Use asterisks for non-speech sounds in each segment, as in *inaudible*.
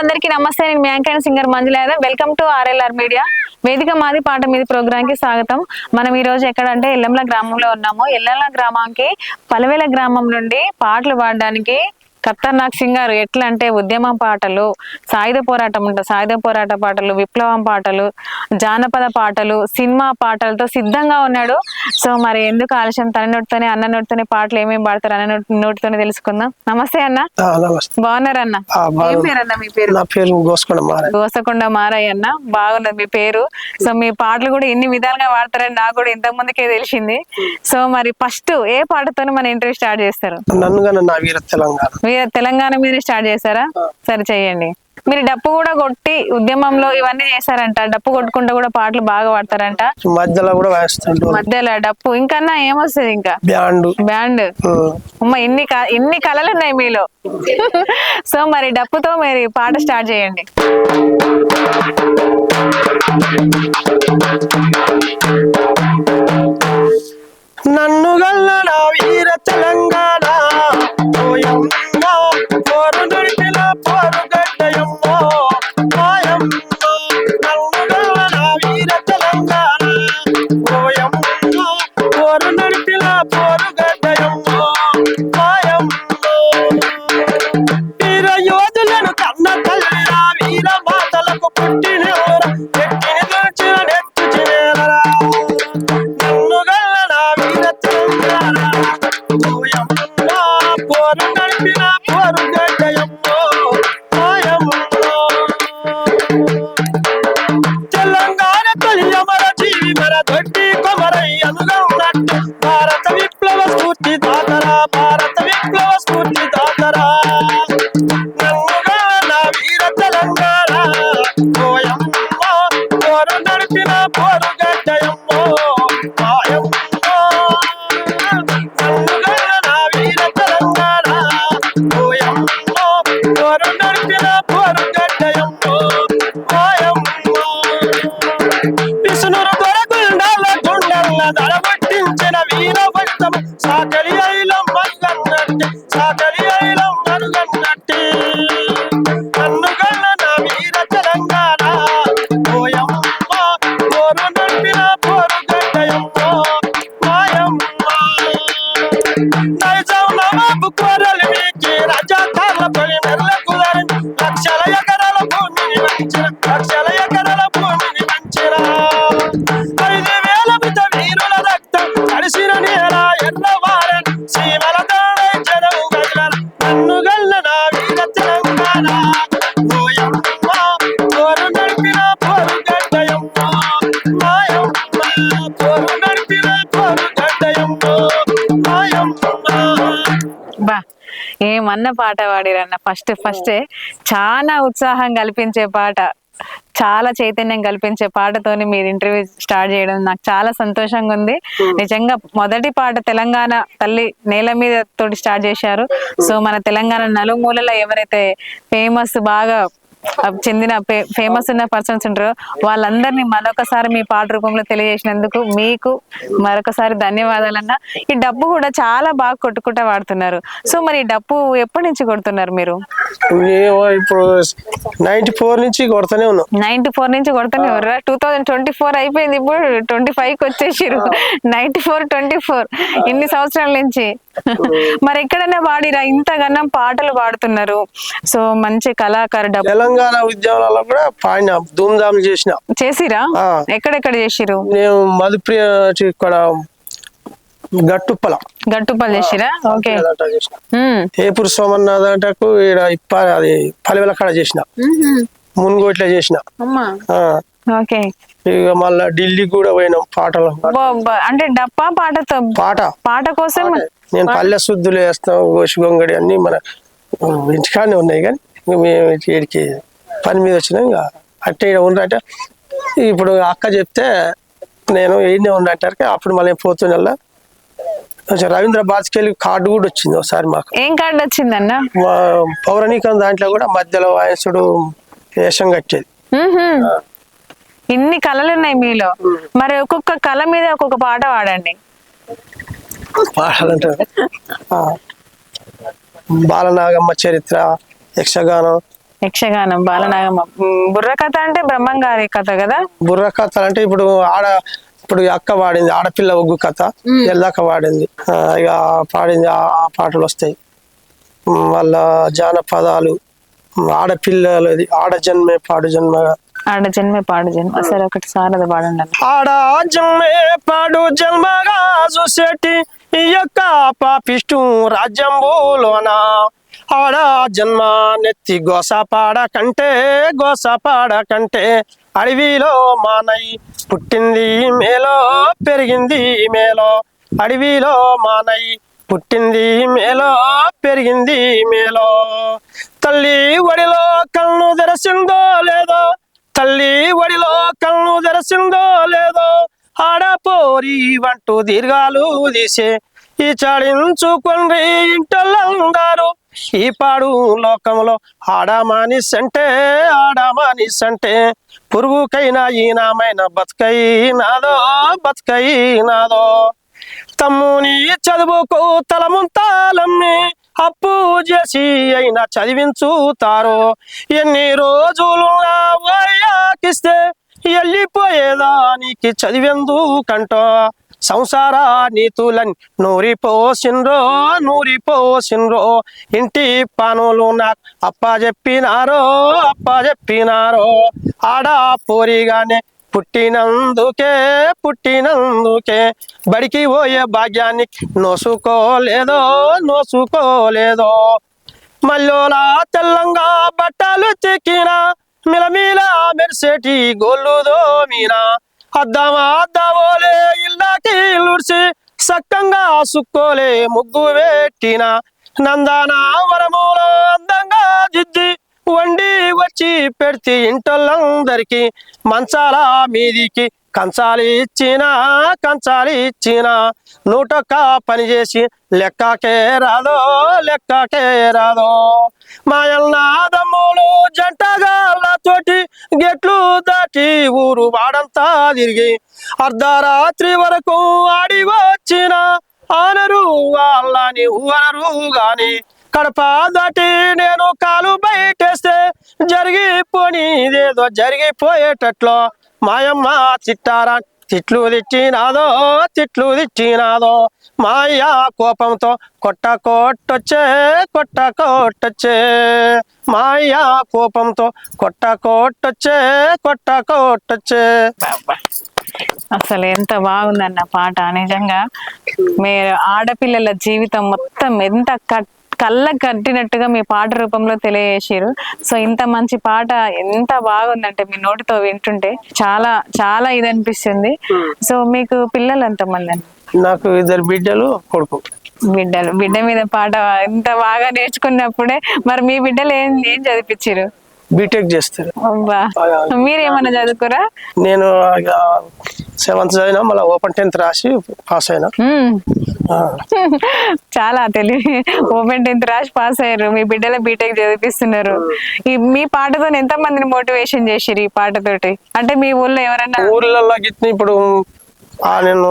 అందరికీ నమస్తే. నేను మీ singer Manjula Yadav welcome to RLR media వేదిక మాది పాట మీది ప్రోగ్రామ్కి స్వాగతం. మనం ఈ రోజు ఎక్కడంటే ఎల్లంల గ్రామంలో ఉన్నాము. ఎల్లంల గ్రామానికి పలవేల గ్రామం నుండి పాటలు పాడడానికి ఖతర్నాక్ సింగర్ ఎట్లా అంటే ఉద్యమ పాటలు సాయుధ పోరాటం ఉంటుంది సాయుధ పోరాట పాటలు విప్లవం పాటలు జానపద పాటలు సినిమా పాటలతో సిద్ధంగా ఉన్నాడు. సో మరి ఎందుకు ఆలస్యం? తన నోటితోనే అన్న నోటితోనే పాటలు ఏమేమి పాడతారు? అన్న నోటి- నోటితోనే తెలుసుకుందాం. నమస్తే అన్న. బాగున్నారన్న ఏం మీ పేరు? నా పేరు గోసుకొండ మారే దోసకొండ మారయ్య అన్న. బాగున్నది మీ పేరు? సో మీ పాటలు కూడా ఎన్ని విధాలుగా వాడతారని నాకు కూడా ఇంత ముందుకే తెలిసింది. సో మరి ఫస్ట్ ఏ పాటతో మన ఇంటర్వ్యూ స్టార్ట్ చేస్తారు? నన్ను నా వీర తెలంగాణ. తెలంగాణ మీద స్టార్ట్ చేస్తారా సరే చెయ్యండి. మీరు డప్పు కూడా కొట్టి ఉద్యమంలో ఇవన్నీ చేశారంట. డప్పు కొట్టుకుంటూ కూడా పాటలు బాగా పాడతారంట. మధ్యలో కూడా వేస్తుంటారు. మధ్యలో డప్పు. ఇంకన్నా ఏమొస్తుంది ఇంకా? బ్యాండ్. బ్యాండ్. అమ్మ ఎన్ని ఎన్ని కళలు ఉన్నాయి మీలో? సో మరి డప్పుతో మరి పాట స్టార్ట్ చేయండి. నన్ను ఏమన్న పాట పాడిరన్న. ఫస్ట్ ఫస్టే చాలా ఉత్సాహం కల్పించే పాట. చాలా చైతన్యం కల్పించే పాటతోని మీరు ఇంటర్వ్యూ స్టార్ట్ చేయడం నాకు చాలా సంతోషంగా ఉంది. నిజంగా మొదటి పాట తెలంగాణ తల్లి నేల మీద తోటి స్టార్ట్ చేశారు. సో మన తెలంగాణ నలుమూలలో ఎవరైతే ఫేమస్ బాగా చెందిన ఫేమస్ ఉన్న పర్సన్స్ ఉంటారో. వాళ్ళందరినీ మరొకసారి మీ పాట రూపంలో తెలియజేసినందుకు మీకు మరొకసారి ధన్యవాదాలన్న. ఈ డబ్బు కూడా చాలా బాగా కొట్టుకుంటా వాడుతున్నారు. సో మరి ఈ డబ్బు ఎప్పటి నుంచి కొడుతున్నారు మీరు? ఇప్పుడు నైన్టీ ఫోర్ నుంచి కొడతానే ఉన్నాం. నైన్టీ ఫోర్ నుంచి కొడుతూనే టూ థౌజండ్ ట్వంటీ ఫోర్ అయిపోయింది ఇప్పుడు. ట్వంటీ ఫైవ్కి వచ్చేసిరు నైన్టీ ఫోర్ ట్వంటీ ఫోర్. ఇన్ని సంవత్సరాల నుంచి. *laughs* మరి ఎక్కడైనా పాడిరా ఇంతగానం పాటలు పాడుతున్నారు. సో మంచి కళాకారు తెలంగాణ ఉద్యమాలలో కూడా పాడినా ధూమ్ధామ్ చేసిన. చేసిరా. ఎక్కడెక్కడ చేసిరు నేను మధుప్రియ ఇక్కడ గట్టుప్పల. గట్టుపల్లి చేసిరా? ఓకే. చేసిన. ఏపూర్ సోమనాథ్ అంటకు ఇప్ప అది పలివెల కాడ చేసిన. మున్గోట్ల చేసిన. అమ్మా. ఆ, ఓకే. ఇక మళ్ళా ఢిల్లీకి కూడా పోయినాం పాటలు. అంటే డప్పా పాటతో? పాట. పాట కోసం నేను పల్లె శుద్ధులు వేస్తాం గోసి గొంగడి అన్ని మన ఇంటికాడనే ఉన్నాయి కానీ మేము వీడికి పని మీద వచ్చినాం. ఇంకా అట్టే ఉన్నట్ట ఇప్పుడు అక్క చెప్తే నేను ఈడనే ఉన్నట్టారు అప్పుడు మళ్ళీ పోతున్న కొంచెం రవీంద్ర బాస్కెళ్ళి కార్డు కూడా వచ్చింది ఒకసారి మాకు. ఏం కార్డు వచ్చిందన్న? పౌరాణికం దాంట్లో కూడా మధ్యలో వాయసుడు వేషం కట్టేది. ఇన్ని కళలు ఉన్నాయి మీలో మరి ఒక్కొక్క కళ మీద ఒక్కొక్క పాట పాడండి. పాడాలంటారు ఆ. బాలనాగమ్మ చరిత్ర యక్షగానం. యక్షగానం బాలనాగమ్మ. బుర్ర కథ అంటే బ్రహ్మంగారి కథ కదా? బుర్ర కథ అంటే ఇప్పుడు ఆడ ఇప్పుడు అక్క వాడింది ఆడపిల్ల ఒగ్గు కథ ఎల్లక్క వాడింది ఇక పాడింది ఆ పాటలు వస్తాయి. వాళ్ళ జానపదాలు ఆడపిల్లలది ఆడ జన్మే పాడు జన్మ ఆడ జన్మే పాడు జన్మ. సరే ఒకటి సారద పాడండి అన్న. ఆడ జన్మే పాడు జన్మగా చూసేటి ఈ యొక్క పాపిష్టు రాజ్యంబులోన ఆడ జన్మ నెత్తి గోసపాడ కంటే గోసపాడ కంటే అడవిలో మానై పుట్టింది మేలో పెరిగింది మేలో. అడవిలో మానై పుట్టింది మేలో పెరిగింది మేలో. తల్లి ఒడిలో కళ్ళు తెరసిందో లేదో తల్లి ఒడిలో కళ్ళు తెరసిందో లేదో ఆడపోరి వంటూ దీర్ఘాలు తీసే. ఈ చాడించుకొని ఇంటలందరూ. ఈ పాడు లోకంలో ఆడమానిస్ అంటే ఆడమానిస్ అంటే పురుగుకైనా ఈనామైన బతుకైనాదో బతుకైనాదో. తమ్ముని చదువుకు తలముంతాలమ్మి అప్పు చేసి అయినా చదివించుతారు ఎన్ని రోజులు వయ్యాకిస్తే వెళ్ళిపోయేదానికి చదివెందుకంటో సంసార నీతులని నూరిపోసిన్రో నూరిపోసిన్రో. ఇంటి పనులు నాకు అప్ప చెప్పినారో అప్ప చెప్పినారో ఆడ పోరిగానే పుట్టినందుకే పుట్టినందుకే. బడికి పోయే భాగ్యానికి నోసుకోలేదో నోసుకోలేదో. మల్లోలా తెల్లంగా బట్టలు చెక్కినా మిలమిల మెరిసేటి గోళ్ళు మీనా? అద్దామా అద్దావోలే ఇల్లాకి ఇల్లుడిసి సక్కంగా సుక్కోలే ముగ్గు పెట్టిన నందాన వరములో అందంగా దిద్ది ఇచ్చి పెడితే ఇంటోళ్ళందరికి మంచాల మీదికి కంచాలి ఇచ్చిన కంచాలి ఇచ్చిన. నూటొక్క పని చేసి లెక్కకే రాదో లెక్కకే రాదో. మాయల్నాదమ్ములు జంటగాళ్ళతోటి గెట్లు దాటి ఊరు వాడంతా తిరిగి అర్ధరాత్రి వరకు ఆడి వచ్చిన. ఆనరు వాళ్ళని ఊరరు గాని. కడప దాటి నేను కాలు బయటేస్తే జరిగిపోనిదేదో జరిగిపోయేటట్లో. మాయమ్మ తిట్టారా? తిట్లు తిట్టినాదో తిట్లు తిట్టినాదో. మాయ కోపంతో కొట్ట కొట్టొచ్చే కొట్ట కొట్టొచ్చే. మాయ కోపంతో కొట్ట కొట్టొచ్చే కొట్ట కొట్టొచ్చే. అసలు ఎంత బాగుందన్న పాట. నిజంగా మీరు ఆడపిల్లల జీవితం మొత్తం ఎంత కట్ కళ్ళ కట్టినట్టుగా మీ పాట రూపంలో తెలియజేసారు సో ఇంత మంచి పాట ఎంత బాగుందంటే మీ నోటితో వింటుంటే చాలా చాలా ఇది అనిపిస్తుంది సో మీకు పిల్లలు ఎంతమంది నాకు ఇద్దరు బిడ్డలు కొడుకు. బిడ్డలు. బిడ్డ మీద పాట ఇంత బాగా నేర్చుకున్నప్పుడే మరి మీ బిడ్డలు ఏం ఏం చదివించారు బీటెక్ చేస్తారు. అబ్బా. మీరు ఏమన్నా చదువుకురా? నేను సెవెంత్ చదివినా మళ్ళీ ఓపెన్ టెన్త్ రాసి పాస్ అయినా. ఆ, చాలా తెలివి. ఓపెన్ టెన్త్ రాసి పాస్ అయ్యారు. మీ బిడ్డల బీటెక్ చదివిస్తున్నారు ఈ మీ పాటతో ఎంత మందిని మోటివేషన్ చేసిరు ఈ పాటతోటి? అంటే మీ ఊళ్ళో ఎవరన్నా? ఊర్లలో గిట్ల ఇప్పుడు నేను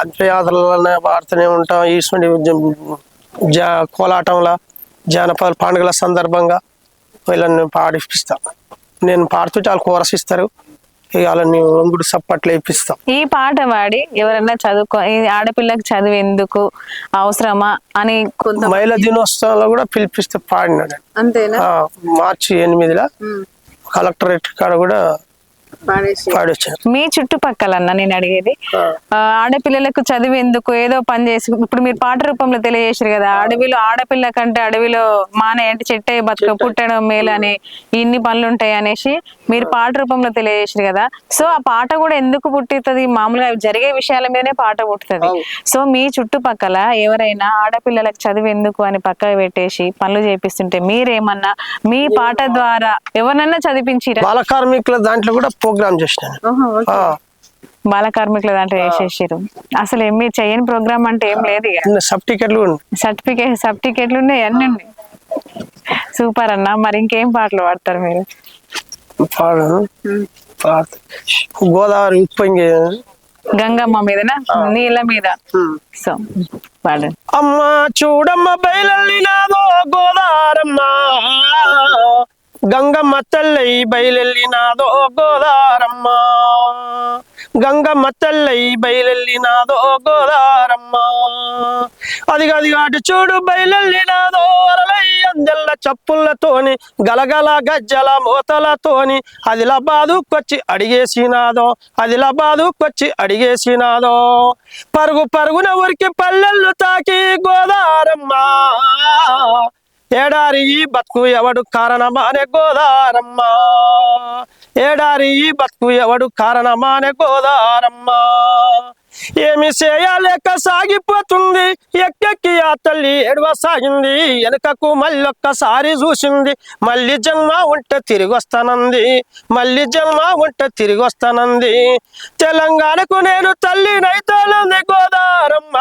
అంత్యయాత్రలనే పాడుతూనే ఉంటాం. ఈశ్వరుడి జా కోలాటంలా జానపద పండుగల సందర్భంగా వీళ్ళని పాడిపిస్తాను నేను పాడుతుంటే వాళ్ళు కోరస్ వాళ్ళని వంగుడు సప్పట్లు వేపిస్తాం. ఈ పాట పాడి ఎవరన్నా చదువుకో ఈ ఆడపిల్లకి చదువు ఎందుకు అవసరమా అని కొంత మహిళా దినోత్సవంలో కూడా పిలిపిస్తే పాడినాడు. అంతేనా? మార్చి ఎనిమిదిలో కలెక్టరేట్ కాడ కూడా మీ చుట్టుపక్కలన్నా నేను అడిగేది. ఆడపిల్లలకు చదివి ఎందుకు? ఏదో పని చేసి ఇప్పుడు మీరు పాట రూపంలో తెలియజేసారు కదా అడవిలో ఆడపిల్ల కంటే అడవిలో మానే అంటే చెట్టే బతుక పుట్టడం మేలు అని ఇన్ని పనులు ఉంటాయి అనేసి మీరు పాట రూపంలో తెలియజేసారు కదా. సో ఆ పాట కూడా ఎందుకు పుట్టుతుంది మామూలుగా జరిగే విషయాల మీదనే పాట పుట్టుతుంది. సో మీ చుట్టుపక్కల ఎవరైనా ఆడపిల్లలకు చదివి ఎందుకు అని పక్కకు పెట్టేసి పనులు చేపిస్తుంటే మీరేమన్నా మీ పాట ద్వారా ఎవరినన్నా చదివించిరా? బాల కార్మికుల దాంట్లో కూడా ప్రోగ్రామ్ చేసినాను. బాల కార్మికుల దాంట్లో వేసేసారు అసలు ఏమి చేయని ప్రోగ్రామ్ అంటే ఏం లేదు ఉన్నాయి. సర్టిఫికేట్ సర్టిఫికేట్లు ఉన్నాయి అన్ని ఉన్నాయి. సూపర్ అన్న మరి ఇంకేం పాటలు పాడతారు మీరు? పాడను. గోదావరి ఉప్పొంగి గంగమ్మ మీదనా? నీళ్ళ మీద. సో పాడండి. అమ్మ చూడమ్మ బయలల్లినాదో గోదారమ్మ. గంగమ్మ తల్లై బయలెల్లినాదో గోదారమ్మ. గంగమ్మ తల్లై బయలెల్లినాదో గోదారమ్మ. అదిగా అది అటు చూడు బయలెల్లినాదో అరలై అందెల్ల చప్పులతోని గలగల గజ్జల మోతలతోని అదిలాబాదుకొచ్చి అడిగేసినాదో అదిలాబాదుకొచ్చి అడిగేసినాదో. పరుగు పరుగున ఊరికి పల్లెళ్ళు తాకి గోదారమ్మ. ఏడారి ఈ బతుకు ఎవడు కారణమానే గోదారమ్మ. ఏడారి ఈ బతుకు ఎవడు కారణమానే గోదారమ్మ. ఏమి చేయలేక సాగిపోతుంది ఎక్కెక్కి ఆ తల్లి ఎడవ సాగింది మళ్ళీ మళ్ళొక్కసారి చూసింది మళ్ళీ జన్మ ఉంటే తిరిగి వస్తానంది మళ్ళీ జన్మ ఉంటే తిరిగి వస్తానంది తెలంగాణకు నేను తల్లి గోదారమ్మ.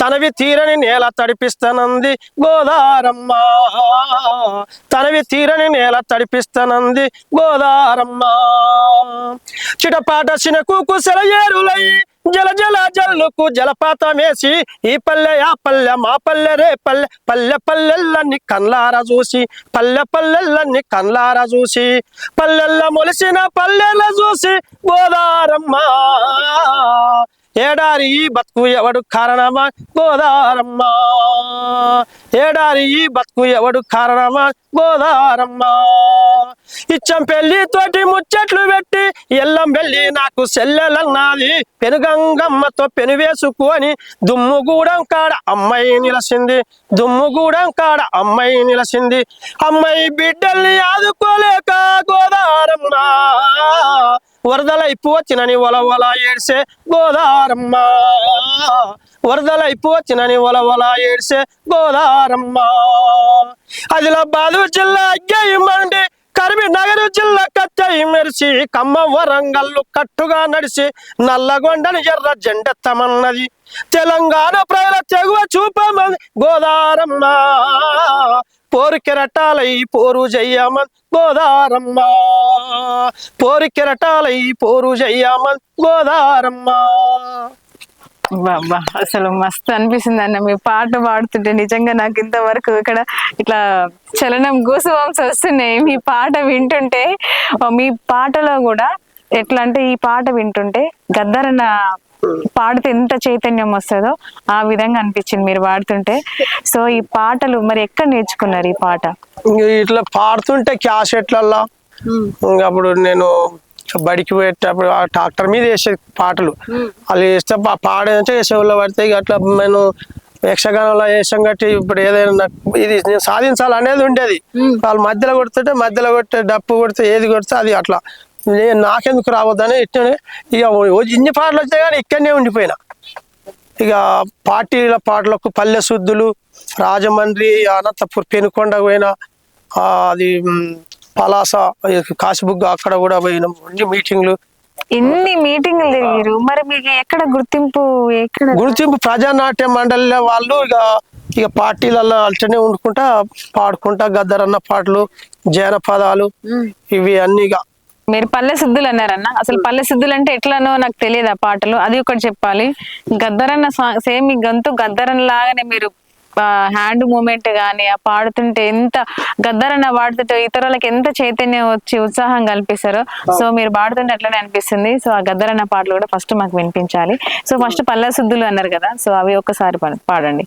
తనవి తీరని నేల తడిపిస్తానంది. గోదారమ్మ. తనవి తీరని నేల తడిపిస్తానంది. గోదారమ్మ. చిటపాట చినకు సెలయేరులై జల జల జల్లుకు జలపాతమేసి ఈ పల్లె ఆ పల్లె మా పల్లె రే పల్లె పల్లె పల్లెల్లన్ని కన్లార చూసి పల్లె పల్లెల్లన్ని కన్లార చూసి పల్లెల్ల మొలిసిన పల్లెల చూసి గోదారమ్మ. ఏడారి ఈ బతుకు ఎవడు కారణమా? గోదారమ్మ. ఏడారి ఈ బతుకు ఎవడు కారణమా? గోదారమ్మ. ఇచ్చం పెళ్ళి తోటి ముచ్చట్లు పెట్టి ఎల్లం వెళ్ళి నాకు సెల్లెలన్నది. పెనుగంగమ్మతో పెను వేసుకొని దుమ్ముగూడెం కాడ అమ్మాయి నిలసింది. దుమ్ముగూడెం కాడ అమ్మాయి నిలసింది. అమ్మాయి బిడ్డల్ని ఆదుకోలేక గోదారమ్మ. వరదలైపు వల వల ఏడ్సే గోదారమ్మ. వరదలైపు వల వల ఏడ్సే గోదారమ్మ. ఆదిలాబాదు జిల్లా అగ్గేయమండి కరీంనగర్ జిల్లా కత్తయి మెరిసి కమ్మ వరంగల్లు కట్టుగా నడిచి నల్లగొండని ఎర్ర జెండెత్తమన్నది తెలంగాణ ప్రజల తెగువ చూపమని గోదారమ్మ. పోరుకెరటాలై పోరు జయ్యమన్ గోదారమ్మ. పోరుకెరటాలై పోరు జయ్యమన్ గోదారమ్మ. బాబా అసలు మస్తు అనిపిస్తుంది అన్న. మీ పాట పాడుతుంటే నిజంగా నాకు ఇంతవరకు ఇక్కడ ఇట్లా చలనం గూసువంశ వస్తున్నాయి. మీ పాట వింటుంటే మీ పాటలో కూడా ఎట్లా అంటే ఈ పాట వింటుంటే గద్దరన్న పాడితే ఎంత చైతన్యం వస్తుందో ఆ విధంగా అనిపించింది మీరు పాడుతుంటే. సో ఈ పాటలు మరి ఎక్కడ నేర్చుకున్నారు ఈ పాట? ఇట్లా పాడుతుంటే క్యాసెట్లల్లో. అప్పుడు నేను బడికి పోయేటప్పుడు ఆ ట్రాక్టర్ మీద వేసే పాటలు. వాళ్ళు వేస్తే పాడేదంటే చెవుల్లో పడితే ఇక అట్లా నేను యక్షగానంలో వేసాం కట్టి ఇప్పుడు ఏదైనా నాకు ఇది నేను సాధించాలనేది ఉండేది. వాళ్ళు మధ్యలో కొడుతుంటే మధ్యలో కొట్టే డప్పు కొడితే ఏది కొడితే అది అట్లా. నాకెందుకు రావద్దని ఇట్టనే ఇక ఇన్ని పాటలు వచ్చాయి కానీ ఇక్కడనే ఉండిపోయినా. ఇక పార్టీల పాటలకు పల్లె శుద్ధులు రాజమండ్రి అనంతపూర్ పెనుకొండ పోయిన అది పలాస కాశీబుగ్గ అక్కడ కూడా పోయినాం. అన్ని మీటింగ్లు. ఎన్ని మీటింగ్లు తిరిగారు మరి మీకు ఎక్కడ గుర్తింపు ఎక్కడ? గుర్తింపు ప్రజానాట్య మండలిలో వాళ్ళు ఇక ఇక పార్టీలలో అల్టనే వండుకుంటా పాడుకుంటా గద్దరన్న పాటలు జానపదాలు ఇవి అన్ని ఇక మీరు పల్లె సిద్ధులు అన్నారన్న. అసలు పల్లె సిద్ధులు అంటే ఎట్లానో నాకు తెలియదు ఆ పాటలు. అది ఒకటి చెప్పాలి. గద్దరన్న సేమ్ మీ గంతు గద్దరన్న లాగానే మీరు హ్యాండ్ మూమెంట్ గానీ ఆ పాడుతుంటే ఎంత గద్దరన్న పాడుతుంటే ఇతరులకు ఎంత చైతన్యం వచ్చి ఉత్సాహం కల్పిస్తారో. సో మీరు పాడుతుంటే అట్లనే అనిపిస్తుంది. సో ఆ గద్దరన్న పాటలు కూడా ఫస్ట్ మాకు వినిపించాలి. సో ఫస్ట్ పల్లె సిద్ధులు అన్నారు కదా. సో అవి ఒక్కసారి పాడండి.